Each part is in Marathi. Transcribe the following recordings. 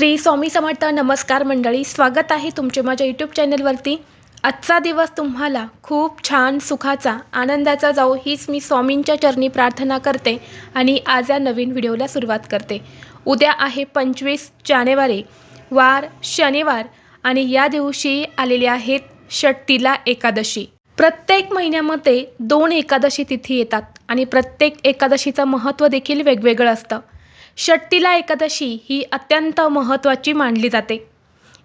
श्री स्वामी समर्थ नमस्कार मंडळी स्वागत आहे तुमचे माझ्या यूट्यूब चॅनलवरती आजचा दिवस तुम्हाला खूप छान सुखाचा आनंदाचा जाऊ हीच मी स्वामींच्या चरणी प्रार्थना करते आणि आज या नवीन व्हिडिओला सुरुवात करते. उद्या आहे पंचवीस जानेवारी वार शनिवार आणि या दिवशी आलेले आहेत षट्टीला एकादशी. प्रत्येक महिन्यामध्ये दोन एकादशी तिथी येतात आणि प्रत्येक एकादशीचं महत्त्व देखील वेगवेगळं असतं. षट्टीला एकादशी ही अत्यंत महत्त्वाची मानली जाते.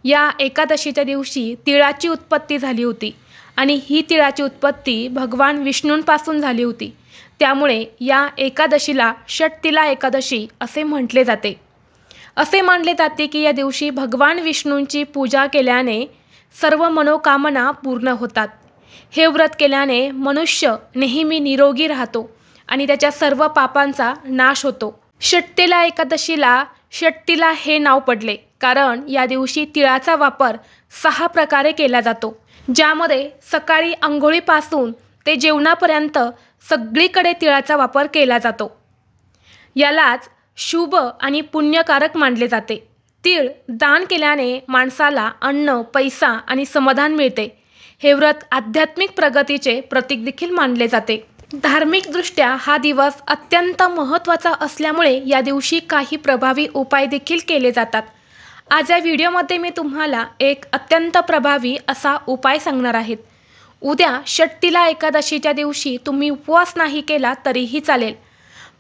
या एकादशीच्या दिवशी तिळाची उत्पत्ती झाली होती आणि ही तिळाची उत्पत्ती भगवान विष्णूंपासून झाली होती. त्यामुळे या एकादशीला षट्टीला एकादशी असे म्हटले जाते. असे मानले जाते की या दिवशी भगवान विष्णूंची पूजा केल्याने सर्व मनोकामना पूर्ण होतात. हे व्रत केल्याने मनुष्य नेहमी निरोगी राहतो आणि त्याच्या सर्व पापांचा नाश होतो. षट्टीला एकादशीला षट्टीला हे नाव पडले. कारण या दिवशी तिळाचा वापर सहा प्रकारे केला जातो. ज्यामध्ये सकाळी आंघोळीपासून ते जेवणापर्यंत सगळीकडे तिळाचा वापर केला जातो. यालाच शुभ आणि पुण्यकारक मानले जाते. तीळ दान केल्याने माणसाला अन्न पैसा आणि समाधान मिळते. हे व्रत आध्यात्मिक प्रगतीचे प्रतीक देखील मानले जाते. धार्मिकदृष्ट्या हा दिवस अत्यंत महत्त्वाचा असल्यामुळे या दिवशी काही प्रभावी उपाय देखील केले जातात. आज या व्हिडिओमध्ये मी तुम्हाला एक अत्यंत प्रभावी असा उपाय सांगणार आहेत उद्या षट्टीला एकादशीच्या दिवशी तुम्ही उपवास नाही केला तरीही चालेल.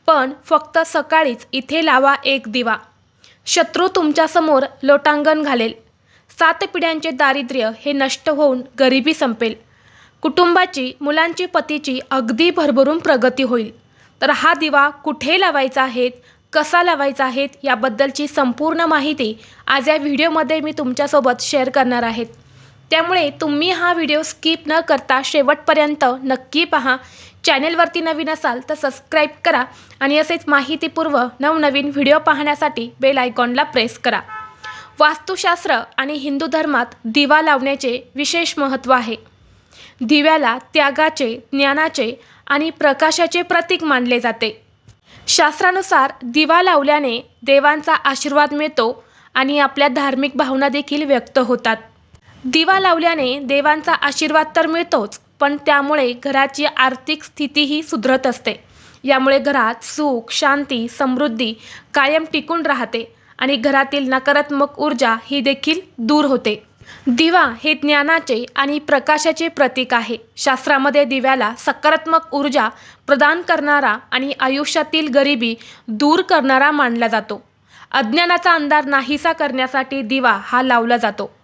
पण फक्त सकाळीच इथे लावा एक दिवा. शत्रू तुमच्यासमोर लोटांगण घालेल. सात पिढ्यांचे दारिद्र्य हे नष्ट होऊन गरिबी संपेल. कुटुंबाची मुलांची पतीची अगदी भरभरून प्रगती होईल. तर हा दिवा कुठे लावायचा आहे कसा लावायचा आहे याबद्दलची संपूर्ण माहिती आज या व्हिडिओमध्ये मी तुमच्यासोबत शेअर करणार आहेत त्यामुळे तुम्ही हा व्हिडिओ स्किप न करता शेवटपर्यंत नक्की पहा. चॅनेलवरती नवीन असाल तर सबस्क्राईब करा आणि असेच माहितीपूर्व नवनवीन व्हिडिओ पाहण्यासाठी बेल आयकॉनला प्रेस करा. वास्तुशास्त्र आणि हिंदू धर्मात दिवा लावण्याचे विशेष महत्त्व आहे. दिव्याला त्यागाचे ज्ञानाचे आणि प्रकाशाचे प्रतीक मानले जाते. शास्त्रानुसार दिवा लावल्याने देवांचा आशीर्वाद मिळतो आणि आपल्या धार्मिक भावना देखील व्यक्त होतात. दिवा लावल्याने देवांचा आशीर्वाद तर मिळतोच पण त्यामुळे घराची आर्थिक स्थितीही सुधरत असते. यामुळे घरात सुख शांती समृद्धी कायम टिकून राहते आणि घरातील नकारात्मक ऊर्जा ही देखील दूर होते. दिवा हे ज्ञानाचे आणि प्रकाशाचे प्रतीक आहे. शास्त्रामध्ये दिव्याला सकारात्मक ऊर्जा प्रदान करणारा आणि आयुष्यातील गरिबी दूर करणारा मानला जातो. अज्ञानाचा अंधार नाहीसा करण्यासाठी दिवा हा लावला जातो.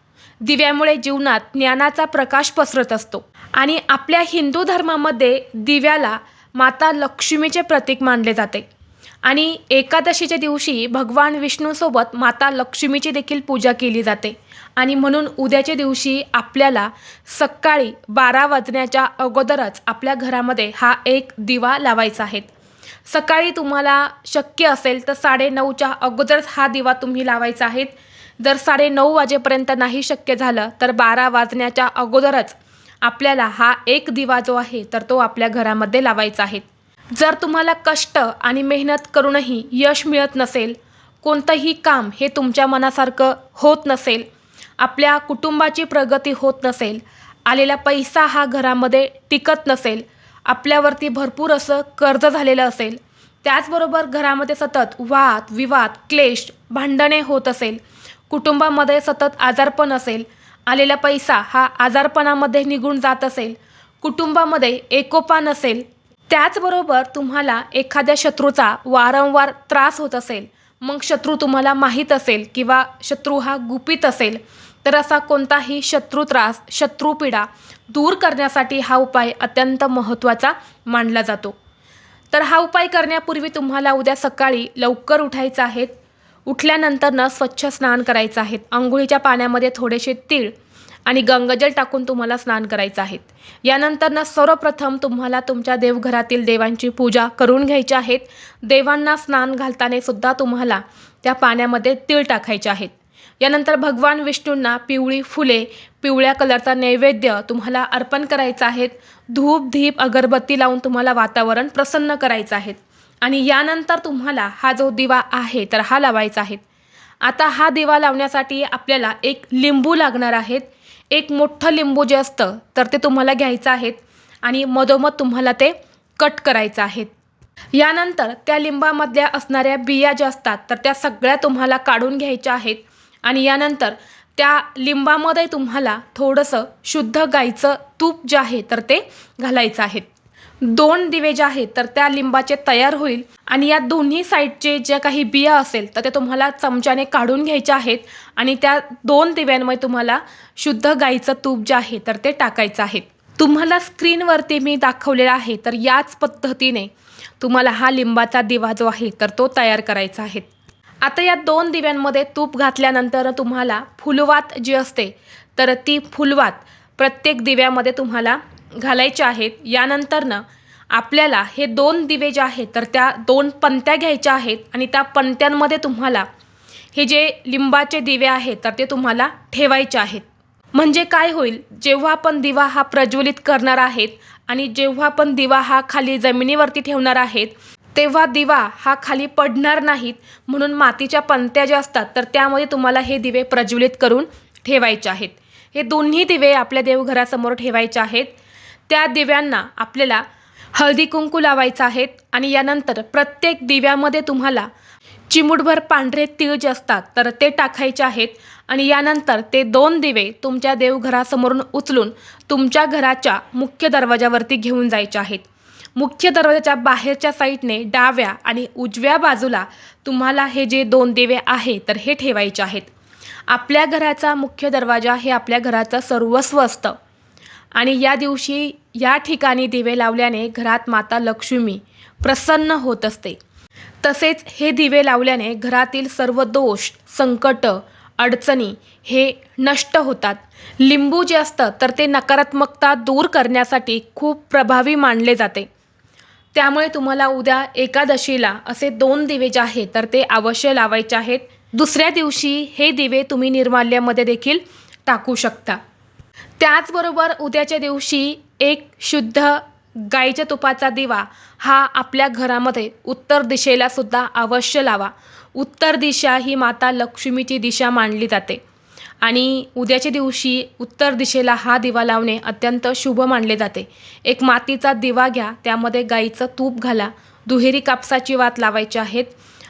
दिव्यामुळे जीवनात ज्ञानाचा प्रकाश पसरत असतो. आणि आपल्या हिंदू धर्मामध्ये दिव्याला माता लक्ष्मीचे प्रतीक मानले जाते. आणि एकादशीच्या दिवशी भगवान विष्णूसोबत माता लक्ष्मीची देखील पूजा केली जाते. आणि म्हणून उद्याच्या दिवशी आपल्याला सकाळी बारा वाजण्याच्या अगोदरच आपल्या घरामध्ये हा एक दिवा लावायचा आहे. सकाळी तुम्हाला शक्य असेल तर साडेनऊच्या अगोदरच हा दिवा तुम्ही लावायचा आहे. जर साडेनऊ वाजेपर्यंत नाही शक्य झालं तर बारा वाजण्याच्या अगोदरच आपल्याला हा एक दिवा जो आहे तर तो आपल्या घरामध्ये लावायचा आहे. जर तुम्हाला कष्ट आणि मेहनत करूनही यश मिळत नसेल कोणतंही काम हे तुमच्या मनासारखं होत नसेल आपल्या कुटुंबाची प्रगती होत नसेल आलेला पैसा हा घरामध्ये टिकत नसेल आपल्यावरती भरपूर असं कर्ज झालेलं असेल त्याचबरोबर घरामध्ये सतत वाद विवाद क्लेश भांडणे होत असेल कुटुंबामध्ये सतत आजारपण असेल आलेला पैसा हा आजारपणामध्ये निघून जात असेल कुटुंबामध्ये एकोपा नसेल त्याचबरोबर तुम्हाला एखाद्या शत्रूचा वारंवार त्रास होत असेल मग शत्रू तुम्हाला माहीत असेल किंवा शत्रू हा गुपित असेल तर असा कोणताही शत्रू त्रास शत्रूपीडा दूर करण्यासाठी हा उपाय अत्यंत महत्त्वाचा मानला जातो. तर हा उपाय करण्यापूर्वी तुम्हाला उद्या सकाळी लवकर उठायचं आहे. उठल्यानंतर स्वच्छ स्नान करायचं आहे. आंघोळीच्या पाण्यामध्ये थोडेसे तीळ आणि गंगाजल टाकून तुम्हाला स्नान करायचं आहे यानंतर ना सर्वप्रथम तुम्हाला तुमच्या देवघरातील देवांची पूजा करून घ्यायची आहेत. देवांना स्नान घालताना सुद्धा तुम्हाला त्या पाण्यामध्ये तीळ टाकायचे आहेत. यानंतर भगवान विष्णूंना पिवळी फुले पिवळ्या कलरचा नैवेद्य तुम्हाला अर्पण करायचं आहेत. धूप धीप अगरबत्ती लावून तुम्हाला वातावरण प्रसन्न करायचं आहे आणि यानंतर तुम्हाला हा जो दिवा आहे तर हा लावायचा आहे आता हा दिवा लावण्यासाठी आपल्याला एक लिंबू लागणार आहेत. एक मोठं लिंबू जे असतं तर ते तुम्हाला घ्यायचं आहेत आणि मधोमध तुम्हाला ते कट करायचं आहेत. यानंतर त्या लिंबामधल्या असणाऱ्या बिया ज्या असतात तर त्या सगळ्या तुम्हाला काढून घ्यायच्या आहेत आणि यानंतर त्या लिंबामध्ये तुम्हाला थोडंसं शुद्ध गाईचं तूप जे आहे तर ते घालायचं आहे दोन दिवे जे आहेत तर त्या लिंबाचे तयार होईल. आणि या दोन्ही साईडचे ज्या काही बिया असेल तर ते तुम्हाला चमच्याने काढून घ्यायच्या आहेत. आणि त्या दोन दिव्यांमध्ये तुम्हाला शुद्ध गाईचं तूप जे आहे तर ते टाकायचं आहे. तुम्हाला स्क्रीनवरती मी दाखवलेला आहे तर याच पद्धतीने तुम्हाला हा लिंबाचा दिवा जो आहे तर तो तयार करायचा आहे. आता या दोन दिव्यांमध्ये तूप घातल्यानंतर तुम्हाला फुलवात जी असते तर ती फुलवात प्रत्येक दिव्यामध्ये तुम्हाला घालायचे आहेत. यानंतरनं आपल्याला हे दोन दिवे जे आहेत तर त्या दोन पंत्या घ्यायच्या आहेत आणि त्या पंत्यांमध्ये तुम्हाला हे जे लिंबाचे दिवे आहेत तर ते तुम्हाला ठेवायचे आहेत. म्हणजे काय होईल जेव्हा आपण दिवा हा प्रज्वलित करणार आहेत आणि जेव्हा आपण दिवा हा खाली जमिनीवरती ठेवणार आहेत तेव्हा दिवा हा खाली पडणार नाहीत म्हणून मातीच्या पंत्या ज्या असतात तर त्यामध्ये तुम्हाला हे दिवे प्रज्वलित करून ठेवायचे आहेत. हे दोन्ही दिवे आपल्या देवघरासमोर ठेवायचे आहेत. त्या दिव्यांना आपल्याला हळदी कुंकू लावायचं आहेत आणि यानंतर प्रत्येक दिव्यामध्ये तुम्हाला चिमूटभर पांढरे तीळ जे असतात तर ते टाकायचे आहेत आणि यानंतर ते दोन दिवे तुमच्या देवघरासमोरून उचलून तुमच्या घराच्या मुख्य दरवाजावरती घेऊन जायचे आहेत. मुख्य दरवाजाच्या बाहेरच्या साईडने डाव्या आणि उजव्या बाजूला तुम्हाला हे जे दोन दिवे आहे तर हे ठेवायचे आहेत. आपल्या घराचा मुख्य दरवाजा हे आपल्या घराचं सर्वस्व असतं. आणि या दिवशी या ठिकाणी दिवे लावल्याने घरात माता लक्ष्मी प्रसन्न होत असते. तसेच हे दिवे लावल्याने घरातील सर्व दोष संकट अडचणी हे नष्ट होतात. लिंबू जे असतं तर ते नकारात्मकता दूर करण्यासाठी खूप प्रभावी मानले जाते. त्यामुळे तुम्हाला उद्या एकादशीला असे दोन दिवे जे आहेत तर ते अवश्य लावायचे आहेत. दुसऱ्या दिवशी हे दिवे तुम्ही निर्माल्यामध्ये देखील टाकू शकता. त्याचबरोबर उद्याच्या दिवशी एक शुद्ध गाईच्या तुपाचा दिवा हा आपल्या घरामध्ये उत्तर दिशेला सुद्धा अवश्य लावा. उत्तर दिशा ही माता लक्ष्मीची दिशा मानली जाते. आणि उद्याच्या दिवशी उत्तर दिशेला हा दिवा लावणे अत्यंत शुभ मानले जाते. एक मातीचा दिवा घ्या त्यामध्ये गाईचं तूप घाला दुहेरी कापसाची वात लावायची आहेत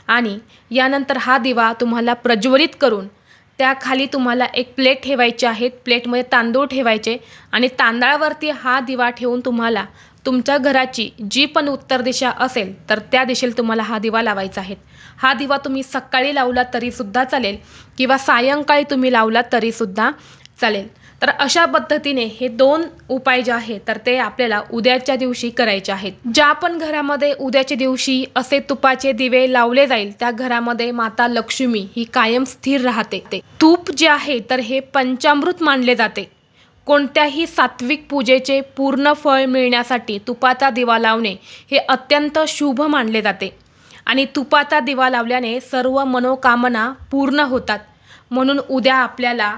आणि यानंतर हा दिवा तुम्हाला प्रज्वलित करून त्याखाली तुम्हाला एक प्लेट ठेवायची आहेत प्लेटमध्ये तांदूळ ठेवायचे आणि तांदळावरती हा दिवा ठेवून तुम्हाला तुमच्या घराची जी पण उत्तर दिशा असेल तर त्या दिशेला तुम्हाला हा दिवा लावायचा आहे. हा दिवा तुम्ही सकाळी लावला तरीसुद्धा चालेल किंवा सायंकाळी तुम्ही लावला तरीसुद्धा चालेल. तर अशा पद्धतीने हे दोन उपाय जे आहेत तर ते आपल्याला उद्याच्या दिवशी करायचे आहेत. ज्या पण घरामध्ये उद्याच्या दिवशी असे तुपाचे दिवे लावले जाईल त्या घरामध्ये माता लक्ष्मी ही कायम स्थिर राहते. ते तूप जे आहे तर हे पंचामृत मानले जाते. कोणत्याही सात्विक पूजेचे पूर्ण फळ मिळण्यासाठी तुपाचा दिवा लावणे हे अत्यंत शुभ मानले जाते. आणि तुपाचा दिवा लावल्याने सर्व मनोकामना पूर्ण होतात. म्हणून उद्या आपल्याला